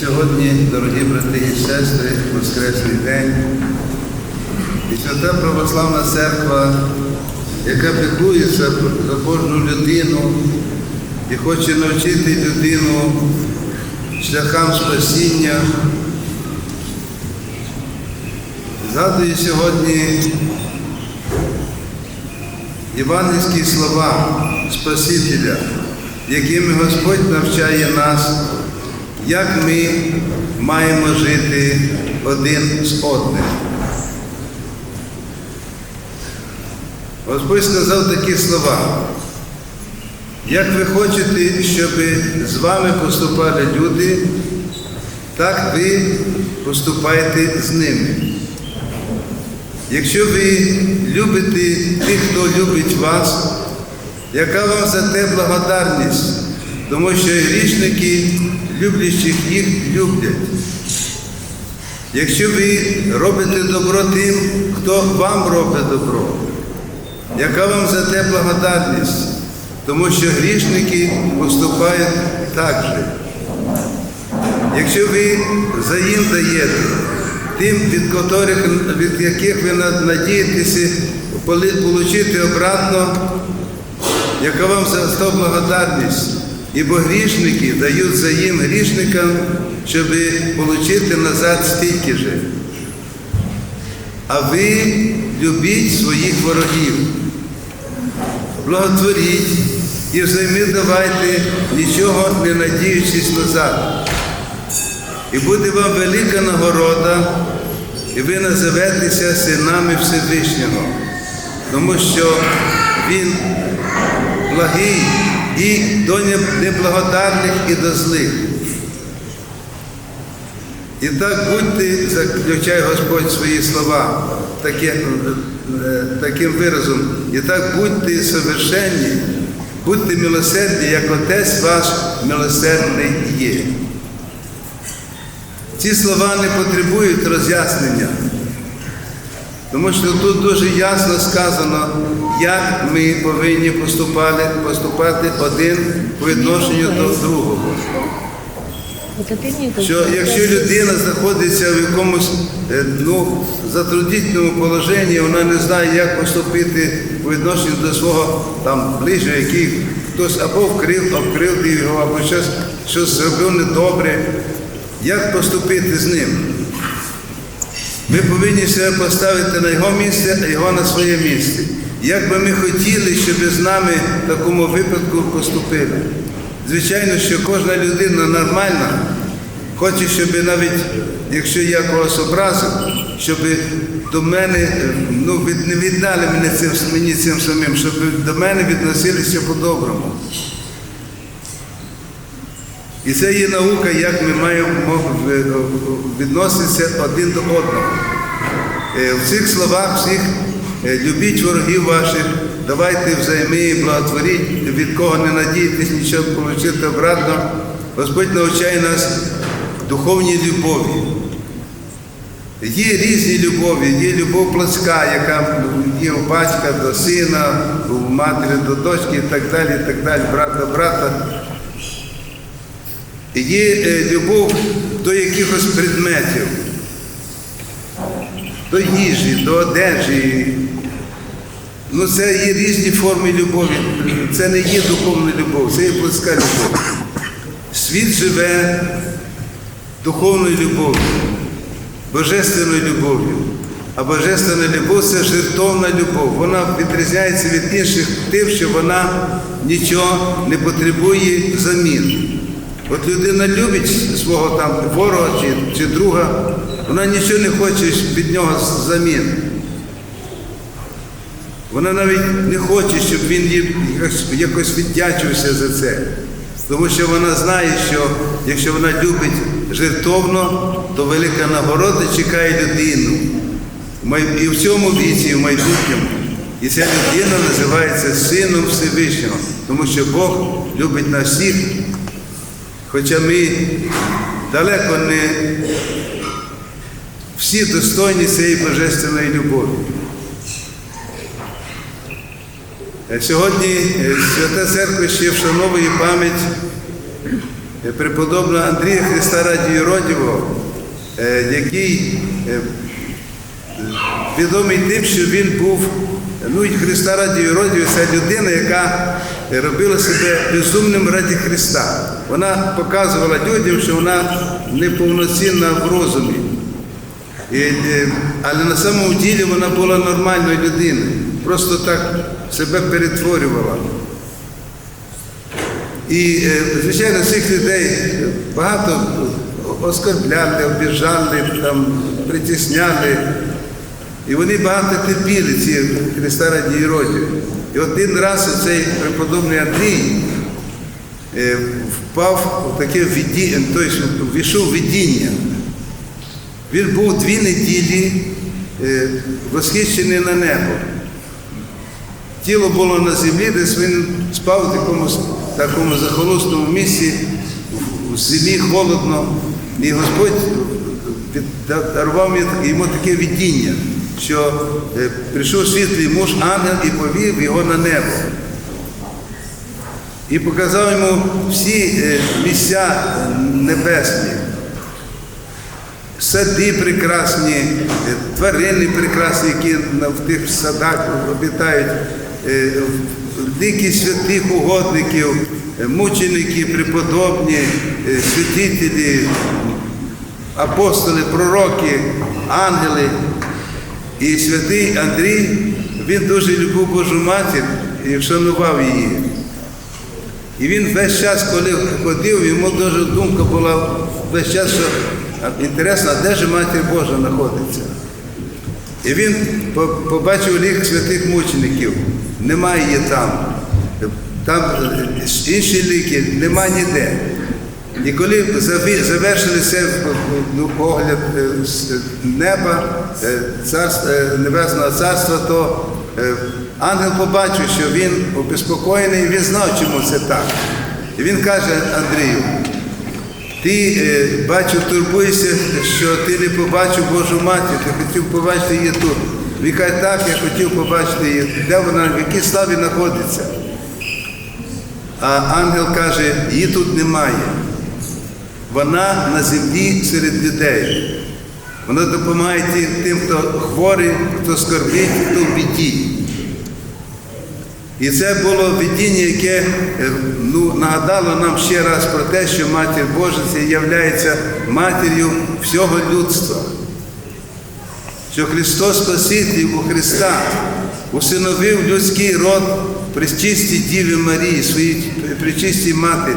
Сьогодні, дорогі брати і сестри, Воскресний день. І Свята Православна Церква, яка піклується за кожну людину і хоче навчити людину шляхам спасіння, згадує сьогодні євангельські слова Спасителя, якими Господь навчає нас, як ми маємо жити один з одним. Господь сказав такі слова. Як ви хочете, щоб з вами поступали люди, так ви поступайте з ними. Якщо ви любите тих, хто любить вас, яка вам за те благодарність, тому що грішники, люблячих їх, люблять. Якщо ви робите добро тим, хто вам робить добро, яка вам за те благодарність, тому що грішники поступають так же. Якщо ви взаєм даєте тим, від, котрих, від яких ви надієтеся отримати обратно, яка вам за то благодарність, ібо грішники дають взаєм грішникам, щоб отримати назад стільки же. А ви любіть своїх ворогів, благотворіть і взаймі давайте, нічого не надіючись назад. І буде вам велика нагорода, і ви називетеся синами Всевишнього, тому що Він благий і до неблагодарних, і до злих. І так будьте, заключає Господь свої слова таке, е, таким виразом, і так будьте совершенні, будьте милосердні, як Отець ваш милосердний є. Ці слова не потребують роз'яснення, тому що тут дуже ясно сказано, як ми повинні поступати, поступати один по відношенню до другого. Що якщо людина знаходиться в якомусь е, ну, затруднительному положенні, вона не знає, як поступити по відношенню до свого там ближнього, який хтось або вкрив, обкрив його, або щось, щось зробив недобре. Як поступити з ним? Ми повинні себе поставити на його місце, а його на своє місце. Як би ми хотіли, щоб з нами в такому випадку поступили. Звичайно, що кожна людина нормальна, хоче, щоб навіть, якщо я когось образив, щоб до мене ну, не віддали мене цим, мені цим самим, щоб до мене відносилися по-доброму. І це є наука, як ми маємо відноситися один до одного. Е, В цих словах всіх е, любіть ворогів ваших, давайте взайми, благотворіть, від кого не надійтесь нічого отримати обратно. Господь навчає нас духовній любові. Є різні любові, є любов плотська, яка є у батька до сина, у матері до дочки і так далі, і так далі, брат до брата. Є е, любов до якихось предметів, до їжі, до одежі. Ну, це є різні форми любові. Це не є духовна любов, це є плотська любов. Світ живе духовною любов'ю, божественною любов'ю. А божественна любов це жертовна любов. Вона відрізняється від інших тим, що вона нічого не потребує взамін. От людина любить свого там ворога чи, чи друга, вона нічого не хоче від нього замін. Вона навіть не хоче, щоб він їй якось, віддячився за це. Тому що вона знає, що якщо вона любить жертовно, то велика нагорода чекає людину. І в цьому віці, і в майбутньому. І ця людина називається Сином Всевишнього, тому що Бог любить нас всіх, хоча ми далеко не всі достойні цієї божественної любові. Е, Сьогодні е, Свята Церква ще вшановує пам'ять е, преподобного Андрія Христа Раді е, який відомий тим, що він був, ну і Христа раді Єродію, це людина, яка робила себе безумним раді Христа. Вона показувала людям, що вона неповноцінна в розумі. І, е, але на самому ділі вона була нормальною людиною, просто так себе перетворювала. І, е, звичайно, цих людей багато оскорбляли, обіжали, там, притісняли. І вони багато терпіли ці Христа раді Єродію. І один раз цей преподобний Андрій е, впав у таке видіння, тобто війшов в видіння. Він був дві неділі е, восхищений на небо. Тіло було на землі, десь він спав в якомусь такому захолустному місці, в- землі холодно, і Господь дарував йому таке видіння, що е, прийшов світлий муж ангел і повів його на небо. І показав йому всі е, місця небесні сади прекрасні, е, тварини прекрасні, які в тих садах обітають, е, ліки святих угодників, е, мученики, преподобні, е, святителі, апостоли, пророки, ангели. І святий Андрій, він дуже любив Божу матір і вшанував її. І він весь час, коли ходив, йому дуже думка була весь час, що інтересно, де ж матір Божа знаходиться. І він побачив лік святих мучеників, немає її там. Там е, інші ліки, нема ніде. І коли заві- завершилися ну, огляд е, неба, е, царства, е, Небесного Царства, то ангел побачив, що він обеспокоєний, він знав, чому це так. І він каже Андрію, ти бачив, турбуєшся, що ти не побачив Божу матір, ти хотів побачити її тут. Він каже, так, я хотів побачити її, де вона, в якій славі знаходиться. А ангел каже, її тут немає. Вона на землі серед людей. Вона допомагає тим- хто хворий, хто скорбить, хто в біді. І це було видіння, яке е, ну, нагадало нам ще раз про те, що Матір Божа є матір'ю всього людства. Що Христос Спаситель у Христа усиновив людський род при чистій Діві Марії, своїй причистій матері.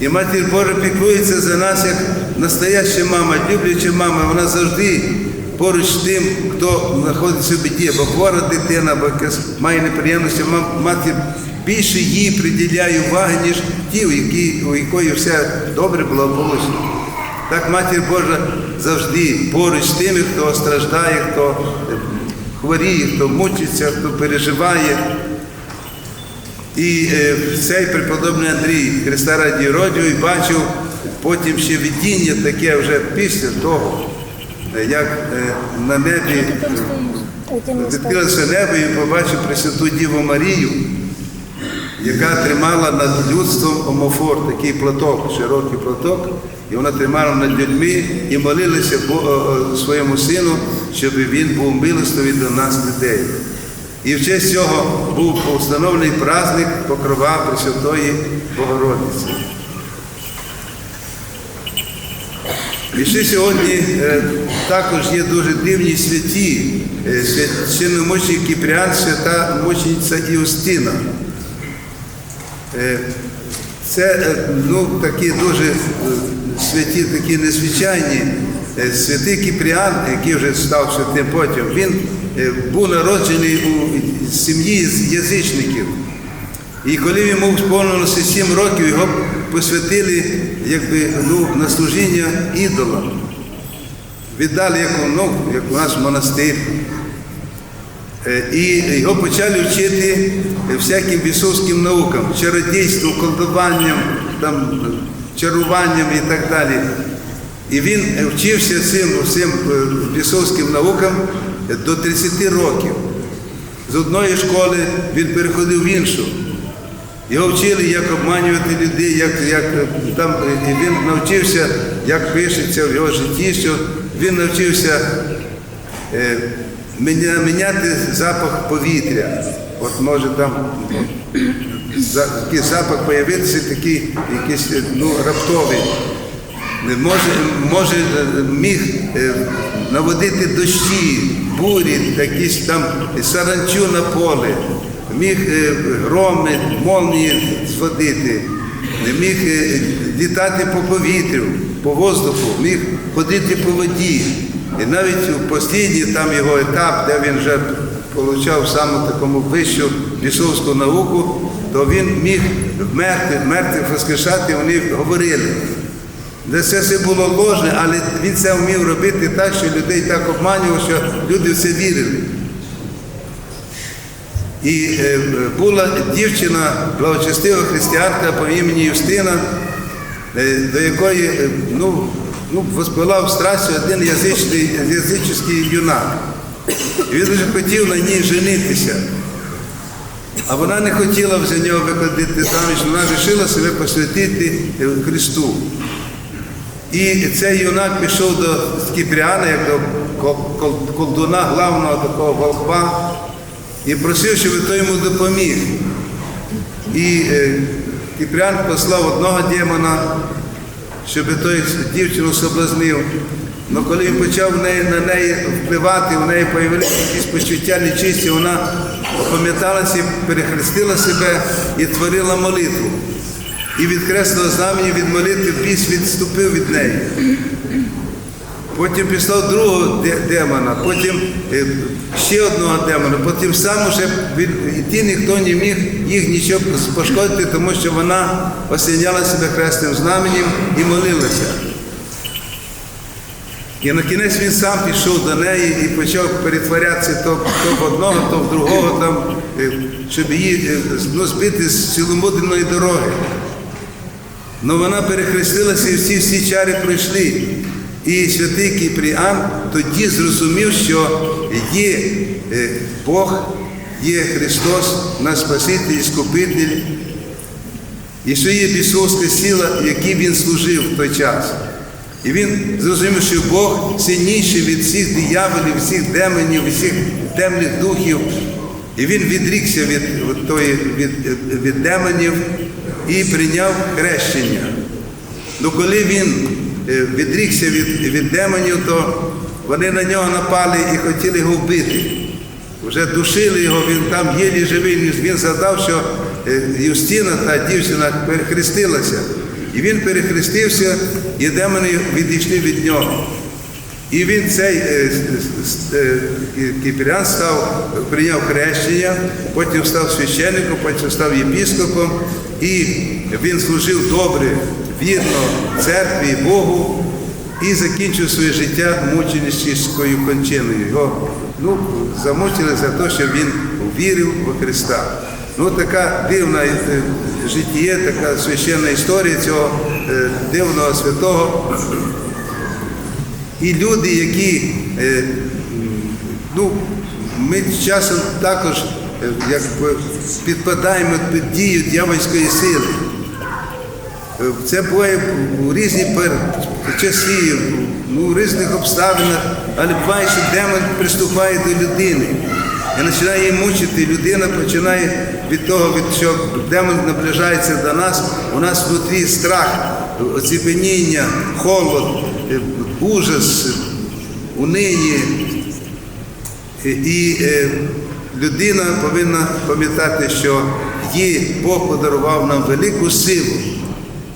І Матір Божа піклується за нас як настояща мама, любляча мама, вона завжди поруч з тим, хто знаходиться в біді, або хвора дитина, або якась має неприємності, Ма- матір більше їй приділяє уваги, ніж ті, у, якої все добре благополучно. Так Матір Божа завжди поруч з тими, хто страждає, хто хворіє, хто мучиться, хто переживає. І е, цей преподобний Андрій Христа раді Родію і бачив потім ще видіння таке вже після того, е, як е, на небі відкрилося небо і побачив Пресвяту Діву Марію, яка тримала над людством омофор, такий платок, широкий платок, і вона тримала над людьми і молилася о- о, своєму сину, щоб він був милостивий до нас людей. І в честь цього був установлений праздник Покрова Пресвятої Богородиці. І ще сьогодні е, також є дуже дивні святі, е, священномученик Кіпріан, свята мучениця Іустина. Це е, ну, такі дуже е, святі, такі незвичайні. Е, Святий Кіпріан, який вже став святим потім, він був народжений у сім'ї язичників. І коли йому сповнилося сім років, його посвятили якби, ну, на служіння ідолам. Віддали як, ну, як у нас монастир. Е, І його почали вчити всяким бісовським наукам, чародійству, колдуванням, там, чаруванням і так далі. І він вчився цим всім е, бісовським наукам до 30 років. З одної школи він переходив в іншу. Його вчили, як обманювати людей, як, як е, там, і він навчився, як пишеться в його житті, що він навчився міняти запах повітря. От може там такий запах появитися, такий якийсь ну, раптовий. Може, може міг е, наводити дощі, бурі, якісь там саранчу на поле, міг е, громи, молнії зводити, міг е, літати по повітрю, по воздуху, міг ходити по воді. І навіть у останній там його етап, де він вже отримав саме такому вищу лісовську науку, то він міг мертвих, мертвих воскрешати, вони говорили. Де це все було ложне, але він це вмів робити так, що людей так обманював, що люди в це вірили. І е, була дівчина, благочестива християнка по імені Юстина, е, до якої е, ну, ну, воспилав страстю один язичний, язичний юнак. І він дуже хотів на ній женитися. А вона не хотіла за нього виходити заміж, вона вирішила себе посвятити е, Христу. І цей юнак пішов до Кіпріана, як до кол- кол- колдуна, главного такого волхва, і просив, щоб той йому допоміг. І е, Кіпріан послав одного демона, щоб той дівчину соблазнив. Але коли він почав на неї впливати, у неї з'явилися якісь почуття нечисті, вона опам'яталася, перехрестила себе і творила молитву. І від хресного знамені від молитви біс відступив від неї. Потім післав другого демона, потім е, ще одного демона, потім сам уже від, йти ніхто не міг їх нічого пошкодити, тому що вона осіняла себе хресним знаменем і молилася. І на кінець він сам пішов до неї і почав перетворятися то, то в одного, то в другого, там, е, щоб її е, ну, збити з ціломудреної дороги. Но вона перехрестилася і всі всі чари пройшли. І святий Кіпріан тоді зрозумів, що є е, Бог, є Христос, наш Спаситель Скупитель, і що є бісовська сила, якій він служив в той час. І він зрозумів, що Бог сильніший від всіх дияволів, всіх демонів, всіх темних духів. І він відрікся від, від, від, від демонів і прийняв хрещення. Ну коли він відрікся від, від демонів, то вони на нього напали і хотіли його вбити. Вже душили його, він там єлі живий, він згадав, що е, Юстина, та дівчина, перехрестилася. І він перехрестився, і демони відійшли від нього. І він цей е, е, Кіпріан став, прийняв хрещення, потім став священником, потім став єпіскопом, і він служив добре, вірно церкві і Богу і закінчив своє життя мученицькою кончиною. Його ну, замучили за те, що він вірив у Христа. Ну, така дивна е, життя, така священна історія цього е, дивного святого. І люди, які е, ну, ми часом також якби, підпадаємо під дію дьявольської сили. Е, Це буває у різні часи, ну, у різних обставинах, але буває, що демон приступає до людини і починає її мучити. Людина починає від того, від що демон наближається до нас, у нас внутрі страх, оціпеніння, холод, е, ужас, унині. І- І е, людина повинна пам'ятати, що їй Бог подарував нам велику силу,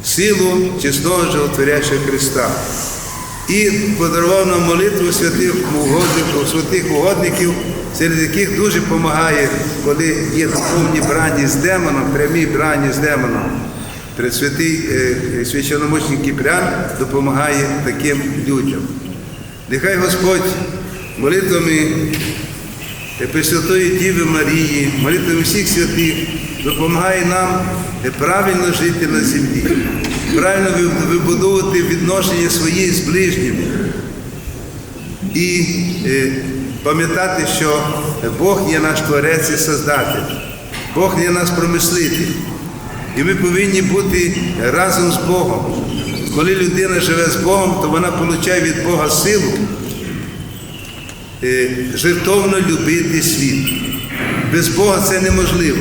силу чесного животворящого Христа. І подарував нам молитву святих угодників, святих угодників, серед яких дуже допомагає, коли є духовні брані з демоном, прямі брані з демоном. Пресвятий е, Кіпрян допомагає таким людям. Нехай Господь молитвами Пресвятої Діви Марії, молитвами всіх святих допомагає нам правильно жити на землі, правильно вибудовувати відношення свої з ближніми і е, пам'ятати, що Бог є наш Творець і Создатель, Бог є наш промислитель. І ми повинні бути разом з Богом. Коли людина живе з Богом, то вона отримує від Бога силу е, жертовно любити світ. Без Бога це неможливо.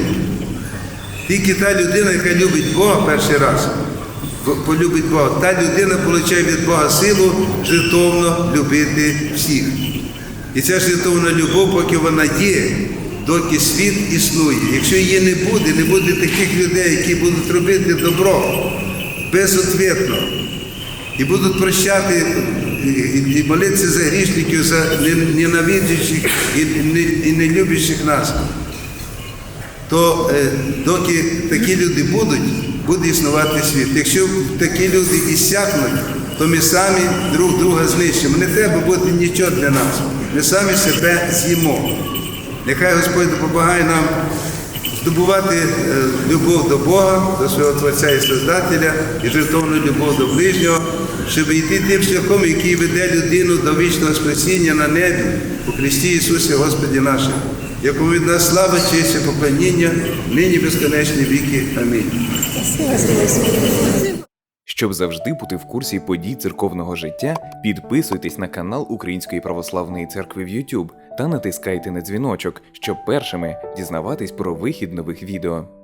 Тільки та людина, яка любить Бога перший раз, полюбить Бога, та людина отримує від Бога силу жертовно любити всіх. І ця жертовна любов, поки вона є, доки світ існує. Якщо її не буде, не буде таких людей, які будуть робити добро безответно і будуть прощати і, молитися за грішників, за не- ненавидящих і, не- і не любящих нас то е, доки такі люди будуть, буде існувати світ. Якщо такі люди іссякнуть, то ми самі друг друга знищимо. Не треба бути нічого для нас. Ми самі себе з'їмо. Нехай Господь допомагає нам здобувати е, любов до Бога, до свого Творця і Создателя і жертовну любов до ближнього, щоб йти тим шляхом, який веде людину до вічного спасіння на небі у Христі Ісусі Господі нашому, якому від нас слава, честь і поклоніння, нині безконечні віки. Амінь. Щоб завжди бути в курсі подій церковного життя, підписуйтесь на канал Української православної церкви в YouTube та натискайте на дзвіночок, щоб першими дізнаватись про вихід нових відео.